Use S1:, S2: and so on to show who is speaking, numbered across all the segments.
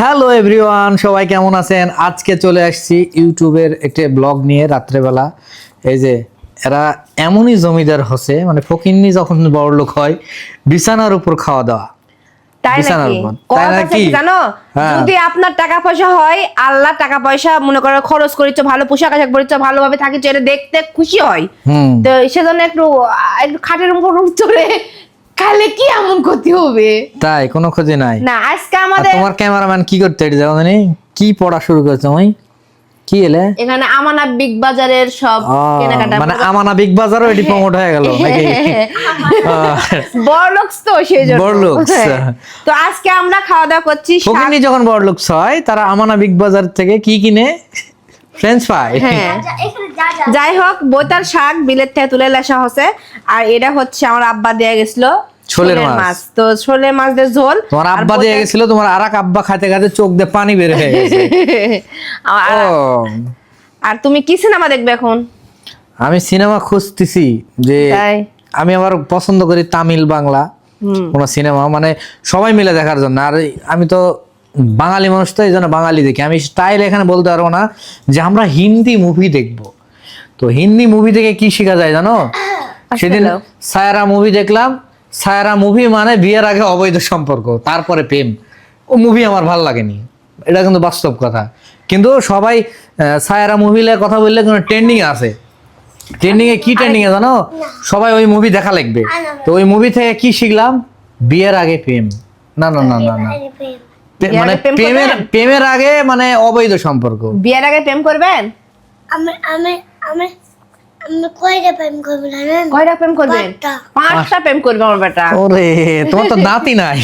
S1: Hello everyone সবাই কেমন আছেন? আজকে চলে আসছি ইউটিউবের একটি ব্লগ নিয়ে রাত্রেবেলা। এই যে এরা এমনই জমিদার হসে মানে ফকিন্নি যখন বড় লোক হয় বিছানার উপর খাওয়া দাওয়া।
S2: জানো
S1: হ্যাঁ।
S2: যদি আপনার টাকা পয়সা হয় আল্লাহ টাকা পয়সা মনে করো খরচ করিছো ভালো পোশাক আশাক পরিছো ভালোভাবে থাকিছো এটা দেখতে খুশি হয়। তো সেজন্য একটু একটু খাটের উপর চড়ে খালে কি এমন ক্ষতি হবে?
S1: তাই কোনো ক্ষতি নাই।
S2: না আজকে আমাদের
S1: তোমার ক্যামেরাম্যান কি করতে এটা জানো জানি? কি পড়া শুরু করেছে ওই কি এলে?
S2: এখানে আমানা বিগ বাজারের সব কেনাকাটা
S1: মানে আমানা বিগ বাজারও এটি প্রমোট হয়ে গেল নাকি?
S2: তো সেই জন্য।
S1: বড়লোকস।
S2: তো আজকে আমরা খাওয়া দাওয়া করছি শাক-
S1: যখন বড় লোক হয় তারা আমানা বিগ বাজার থেকে কি কিনে? ফ্রেঞ্চ ফ্রাই
S2: হ্যাঁ। যাই হোক বইতার শাক বিলের থেকে তুলে লেসা হচ্ছে। আর এটা হচ্ছে আমার আব্বা দেয়া গেছিল
S1: ছোলের মাছ।
S2: তো ছোলের মাছ দিয়ে ঝোল।
S1: তোমার
S2: আর
S1: আব্বা দিয়ে গেছিল তোমার আর আব্বা খাতে খাতে চোখ দিয়ে পানি বের হয়ে গেছে।
S2: আর- তুমি কি সিনেমা দেখবে এখন?
S1: আমি সিনেমা খুঁজতেছি যে আমি আবার পছন্দ করি তামিল বাংলা
S2: হুম।
S1: কোন সিনেমা মানে সবাই মিলে দেখার জন্য। আর আমি তো বাঙালি মানুষ তো এই জন্য বাঙালি দেখি। আমি স্টাইল এখানে বলতে পারব না যে আমরা হিন্দি মুভি দেখব। তো হিন্দি মুভি থেকে কি শেখা যায় জানো? সেদিন। সায়রা মুভি দেখলাম। সায়রা মুভি মানে বিয়ের আগে অবৈধ সম্পর্ক তারপরে প্রেম। ও মুভি আমার ভালো লাগেনি। এটা কিন্তু বাস্তব কথা। কিন্তু সবাই সায়রা মুভিলে কথা বললে কোনো ট্রেন্ডিং আছে। ট্রেন্ডিং এ কি ট্রেন্ডিং এ জানো? সবাই ওই মুভি দেখা লাগবে। তো ওই মুভি থেকে কি শিখলাম? বিয়ের আগে প্রেম। না না না না না। মানে প্রেমের প্রেমের আগে মানে অবৈধ সম্পর্ক।
S2: বিয়ের আগে প্রেম করবেন?
S3: আমি আমি আমি কয়টা প্রেম করব
S2: কয়টা প্রেম করবেন?
S3: পাঁচটা।
S2: প্রেম করবে আমার বেটা।
S1: ওরে তোমার তো দাঁতই নাই।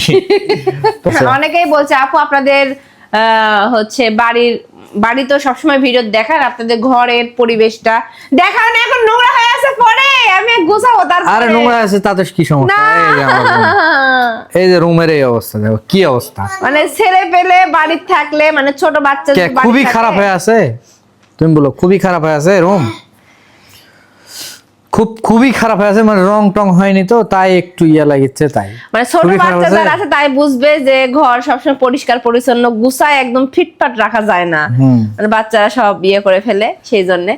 S1: আচ্ছা।
S2: অনেকেই বলছে আপু আপনাদের আহ, হচ্ছে বাড়ির বাড়ি তো সবসময় ভিডিও দেখার আপনাদের ঘরের পরিবেশটা দেখান এখন নোংরা হয়ে আছে পরে আমি গোছাবো তার
S1: আরে নোংরা আছে তাতে কি সমস্যা? এই যে রুমের এই অবস্থা দেখো কি অবস্থা?
S2: মানে ছেলে পেলে বাড়ি থাকলে মানে ছোট বাচ্চা
S1: খুবই খারাপ হয়ে আছে? তুমি বলো খুবই খারাপ হয়ে আছে রুম? খুব খুবই খারাপ হয়ে আছে মানে রং টং হয়নি তো তাই একটু ইয়া লাগিচ্ছে তাই।
S2: মানে ছোট বাচ্চা
S1: আছে?
S2: যারা আছে তাই বুঝবে যে ঘর সবসময় পরিষ্কার পরিচ্ছন্ন গুছায় একদম ফিটফাট রাখা যায় না। মানে বাচ্চারা সব বিয়ে করে ফেলে সেই জন্য।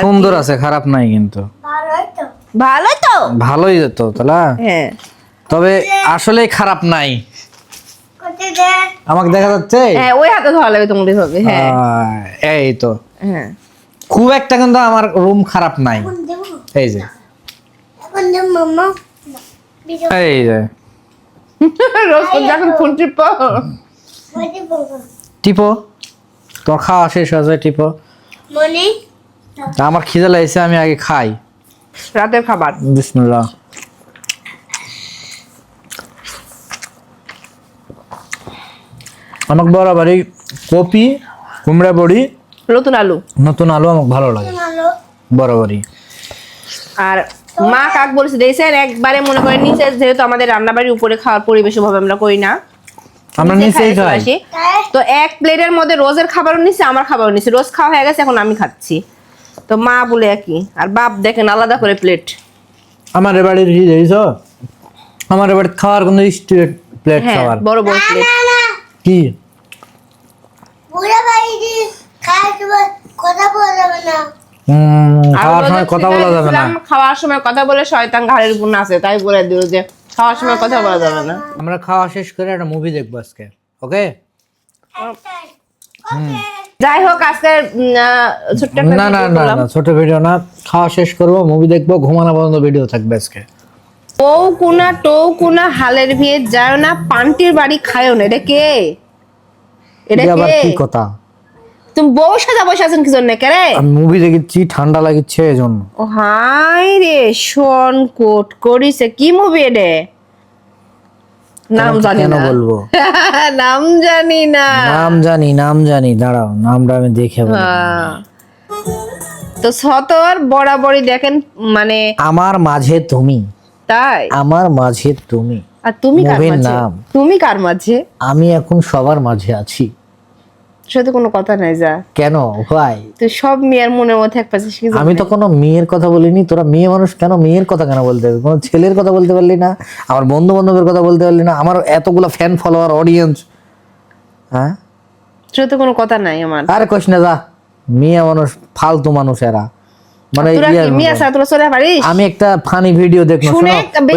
S1: সুন্দর আছে খারাপ নাই কিন্তু।
S3: ভালোই তো।
S2: ভালো তো?
S1: ভালোই যেত তাহলে
S2: হ্যাঁ।
S1: তবে আসলে খারাপ নাই। আমাকে দেখা যাচ্ছে?
S2: হ্যাঁ ওই হাতে ধরা লাগবে তোমাদের হবে হ্যাঁ।
S1: এই তো।
S2: হ্যাঁ।
S1: খুব একটা কিন্তু আমার রুম খারাপ নাই। এই যে। এই যে।
S2: রোজ যখন ফোন টিপো।
S1: টিপো? তোর খাওয়া শেষ হয়েছে টিপো?
S3: মনি?
S1: তা আমার খিদে লাগছে আমি আগে খাই।
S2: রাতের খাবার।
S1: বিসমুল্লাহ। আমাকে বরাবরই কপি কুমড়া বড়ি
S2: নতুন আলু।
S1: নতুন আলু আমাকে ভালো লাগে। বরাবরই
S2: আর মা কাক বলেছে দেখছেন একবারে মনে করেন নিচে যেহেতু আমাদের রান্নাবাড়ির উপরে খাওয়ার পরিবেশ ভাবে আমরা করি না।
S1: আমরা
S2: নিচে
S1: নিচেই
S2: খাই, তো এক প্লেটের মধ্যে রোজের খাবারও নিচ্ছে আমার খাবারও নিচ্ছে রোজ খাওয়া হয়ে গেছে এখন আমি খাচ্ছি। তো মা বলে একই। আর বাপ দেখেন আলাদা করে প্লেট।
S1: আমার বাড়ির কি জানিস আমার বাড়ির খাওয়ার কোনো স্ট্রেট প্লেট
S2: হ্যাঁ
S1: খাওয়ার।
S2: বড় বড় প্লেট।
S1: কি?
S3: বুড়া বাড়ি তোমার কথা বলা যাবে না।
S1: খাওয়ার সময় কথা বলা যাবে না।
S2: খাওয়ার সময় কথা বলে শয়তান ঘাড়ের গুণ আছে তাই বলে দিল যে খাওয়ার সময় কথা বলা যাবে না।
S1: আমরা খাওয়া শেষ করে একটা মুভি দেখব আজকে ওকে
S2: যাই হোক আজকে আহ, ছোট্ট
S1: না না না না ছোট ভিডিও না খাওয়া শেষ করব মুভি দেখব ঘুমানো পর্যন্ত ভিডিও থাকবে আজকে।
S2: ও কুনা টো কুনা হালের বিয়ে যায় না পান্টির বাড়ি খায়ও না এটা কে? এটা
S1: এটা
S2: কি
S1: কথা?
S2: তুমি বউ সাজা বসে আছেন কি জন্য? কে রে?
S1: আমি মুভি দেখেছি ঠান্ডা লাগিচ্ছে এই জন্য
S2: ও হাই রে শন কোট করিছে। কি মুভি রে? নাম জানি না।
S1: বলব?
S2: নাম জানি না।
S1: নাম জানি নাম জানি দাঁড়াও নামটা আমি দেখে বলি।
S2: হ্যাঁ। তো সতর বরাবরই দেখেন মানে
S1: আমার মাঝে তুমি।
S2: তাই?
S1: আমার মাঝে তুমি।
S2: আর তুমি কার মাঝে। তুমি কার মাঝে?
S1: আমি এখন সবার মাঝে আছি।
S2: সাথে কোনো কথা নাই যা।
S1: কেন? ভাই
S2: তো সব মেয়ের মনের মধ্যে এক পাশে
S1: আমি তো কোনো মেয়ের কথা বলিনি তোরা মেয়ে মানুষ কেন মেয়ের কথা কেন বলতে হবে? কোনো ছেলের কথা বলতে পারলি না আমার বন্ধু বান্ধবের কথা বলতে পারলি না আমার এতগুলো ফ্যান ফলোয়ার অডিয়েন্স হ্যাঁ?
S2: তো কোনো কথা নাই আমার।
S1: আরে কইস না যা। মেয়ে মানুষ ফালতু মানুষ এরা। মানে ইয়ে- আমি একটা ফানি ভিডিও দেখলাম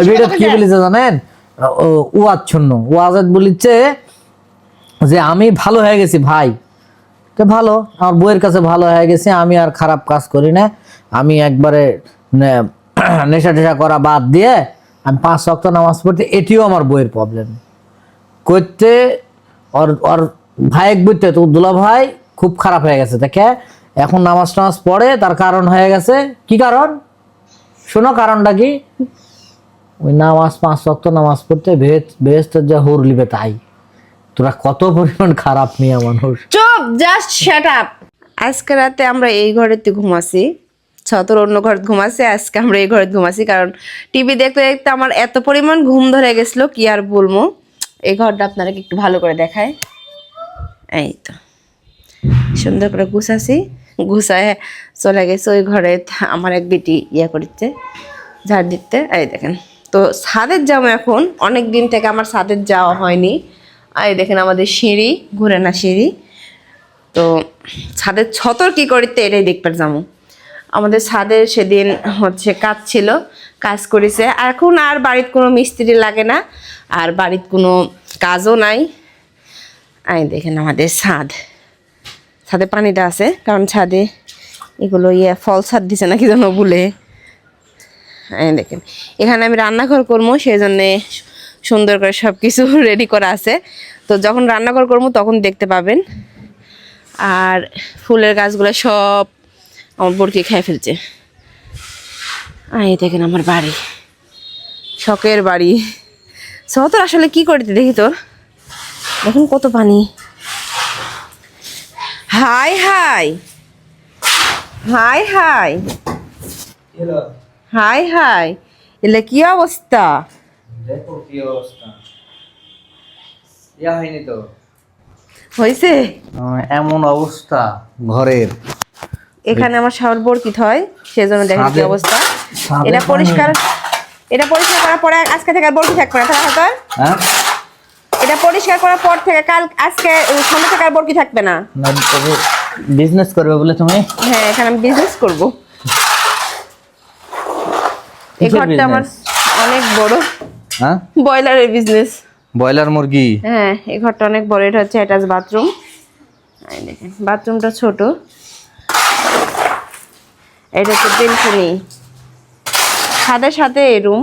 S1: ভিডিও কি
S2: বলেছে
S1: জানেন? ও ওয়াচ্ছন্ন ওয়াজাত বলিচ্ছে যে আমি ভালো হয়ে গেছি ভাই। তো ভালো? আমার বইয়ের কাছে ভালো হয়ে গেছে, আমি আর খারাপ কাজ করি না। আমি একবারে নেশা টেশা করা বাদ দিয়ে আমি পাঁচ ওয়াক্ত নামাজ পড়তে, এটিও আমার বইয়ের প্রবলেম করতে ওর ওর ভাই এক বুঝতে তো দুলা ভাই খুব খারাপ হয়ে গেছে, দেখে? এখন নামাজ টামাজ পড়ে, তার কারণ হয়ে গেছে, কি কারণ? শোনো কারণটা কি? ওই নামাজ, পাঁচ ওয়াক্ত নামাজ পড়তে বেহেস্তের যা হুর লিবে তাই। তোরা কত পরিমাণ খারাপ মেয়ে মানুষ?
S2: চুপ জাস্ট শাট আপ আজকে রাতে আমরা এই ঘরেতে ঘুমাছি। ছতর অন্য ঘর ঘুমাছি আজকে আমরা এই ঘরে ঘুমাছি কারণ টিভি দেখতে দেখতে আমার এত পরিমাণ ঘুম ধরে গেছিল কি আর বলব? এই ঘরটা আপনারা একটু ভালো করে দেখায় এই তো। সুন্দর করে গুছাছি। গুছায় চলে গেছে ওই ঘরে আমার এক বেটি ইয়ে করতে ঝাড় দিতে। এই দেখেন। তো ছাদের যাব এখন অনেক দিন থেকে আমার ছাদের যাওয়া হয়নি। আর দেখেন আমাদের সিঁড়ি ঘুরে না সিঁড়ি। তো ছাদের ছতর কি করিতে এটাই দেখবার যাব আমাদের ছাদের সেদিন হচ্ছে কাজ ছিল, কাজ করেছে। এখন আর বাড়িতে কোনো মিস্ত্রি লাগে না, আর বাড়িতে কোনো কাজও নাই। আই দেখেন আমাদের ছাদ। ছাদে পানিটা আছে, কারণ ছাদে এগুলো ইয়ে ফল ছাদ দিছে নাকি যেন বলে। দেখেন, এখানে আমি রান্নাঘর করব, সেই জন্যে সুন্দর করে সব কিছু রেডি করা আছে। তো যখন রান্নাঘর করব তখন দেখতে পাবেন। আর ফুলের গাছগুলো সব আমার বরকে খেয়ে ফেলছে। আর এই দেখেন আমার বাড়ি। শখের বাড়ি। সহতর আসলে কি করতে দেখি তোর? দেখুন কত পানি। Hi hi. Hi hi. Hi hi. এলে কি অবস্থা?
S1: দেখো কি অবস্থা ইয়া হয়নি তো?
S2: হয়েছে
S1: এমন অবস্থা ঘরের।
S2: এখানে আমার শাওয়ার বরকিত হয় সেজন্য দেখেন কি অবস্থা। এটা পরিষ্কার এটা পরিষ্কার করার পরে আজকে থেকে আর বরকি থাকবে না তাহলে হয়তো
S1: হ্যাঁ?
S2: এটা পরিষ্কার করার পর থেকে কাল আজকে সন্ধ্যা থেকে আর বরকি থাকবে না।
S1: বিজনেস করবে বলে তুমি?
S2: হ্যাঁ এখানে আমি বিজনেস করব। এই ঘরটা আমার অনেক বড়।
S1: হ্যাঁ?
S2: ব্রয়লারের বিজনেস
S1: ব্রয়লার মুরগি?
S2: হ্যাঁ এই ঘরটা অনেক বড় এটা হচ্ছে অ্যাটাচ বাথরুম দেখেন বাথরুমটা ছোট। এটা হচ্ছে বেলকনি ছাদের সাথে এই রুম